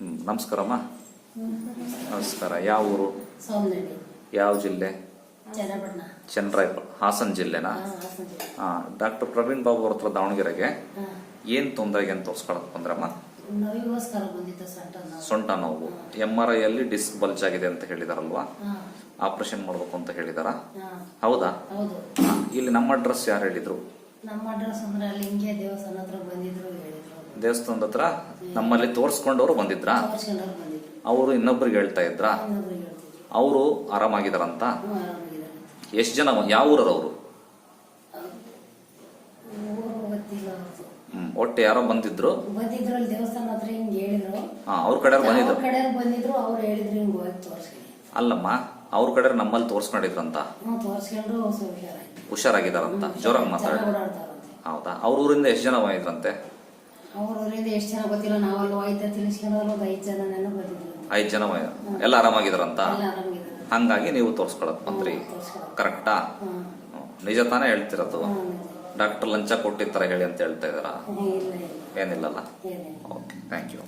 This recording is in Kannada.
ನಮಸ್ಕಾರಮ್ಮ. ನಮಸ್ಕಾರ. ಯಾವ ಊರು? ಯಾವ ಜಿಲ್ಲೆ? ಚನ್ನರಾಯಪುರ. ಹಾಸನ ಜಿಲ್ಲೆನಾ? ಹಾಂ ಡಾಕ್ಟರ್ ಪ್ರವೀಣ್ ಬಾಬು ಅವ್ರ ಹತ್ರ ದಾವಣಗೆರೆಗೆ. ಏನು ತೊಂದರೆಗೆ ಅಂತ ತೋರಿಸ್ಕೊಳಕ್ ಬಂದ್ರಮ್ಮ? ಸೊಂಟ ನೋವು. ಎಂ ಆರ್ ಐ ಅಲ್ಲಿ ಡಿಸ್ಕ್ ಬಲ್ಜ್ ಆಗಿದೆ ಅಂತ ಹೇಳಿದಾರಲ್ವಾ? ಆಪರೇಷನ್ ಮಾಡ್ಬೇಕು ಅಂತ ಹೇಳಿದಾರ? ಹೌದಾ? ಇಲ್ಲಿ ನಮ್ಮ ಅಡ್ರೆಸ್ ಯಾರು ಹೇಳಿದ್ರು? ನಮ್ಮ ಅಡ್ರೆಸ್ ಅಂದ್ರೆ ಅಲ್ಲಿ ಹಿಂಗೆ ದೇವಸ್ಥಾನ ಹತ್ರ ಬಂದಿದ್ರು ಹೇಳಿದ್ರು ದೇವಸ್ಥಾನದ ಹತ್ರ ನಮ್ಮಲ್ಲಿ ತೋರಿಸ್ಕೊಂಡವ್ರು ಬಂದಿದ್ರ? ಅವರು ಇನ್ನೊಬ್ರಿಗೆ ಹೇಳ್ತಾ ಇದ್ರಾ? ಅವರು ಆರಾಮಾಗಿದಾರಂತ? ಎಷ್ಟು ಜನ ಯಾವ ಊರವರು? ಒಟ್ಟು ಯಾರೋ ಬಂದಿದ್ರು? ಅವ್ರ ಕಡೆ ಬಂದಿದ್ರು? ಅಲ್ಲಮ್ಮ ಅವ್ರ ಕಡೆ ನಮ್ಮಲ್ಲಿ ತೋರಿಸ್ಕೊಂಡಿದ್ರಂತ? ಹುಷಾರಾಗಿದಾರಂತ? ಜೋರಾಗಿ ಮಾತಾಡ. ಹೌದಾ? ಅವ್ರ ಊರಿಂದ ಎಷ್ಟು ಜನ ಬಂದಿದ್ರಂತೆ? ಅವ್ರ ಊರಿಂದ ಎಷ್ಟು ಜನ ಗೊತ್ತಿಲ್ಲ ನಾವಲ್ಲಿ ಹೋಯ್ತಾ ತಿಳಿಸ್ಕೊಂಡ್ರು ಒಂದು ಐದು ಜನ ನೆನ ಬಂದಿದ್ರು ಐದು ಜನ. ಎಲ್ಲ ಆರಾಮಾಗಿದ್ರಂತ ಎಲ್ಲ ಆರಾಮಾಗಿದ್ದಾರೆ. ಹಂಗಾಗಿ ನೀವು ತೋರಿಸ್ಕೊಳಕ್ ಬಂದ್ರಿ. ಕರೆಕ್ಟಾ. ನಿಜ ತಾನೇ ಹೇಳ್ತಿರೋದು. ಡಾಕ್ಟರ್ ಲಂಚ ಕೊಟ್ಟಿರ್ತಾರೆ ಹೇಳಿ ಅಂತ ಹೇಳ್ತಾ ಇಲ್ಲ ಏನಿಲ್ಲಲ್ಲ? Okay thank you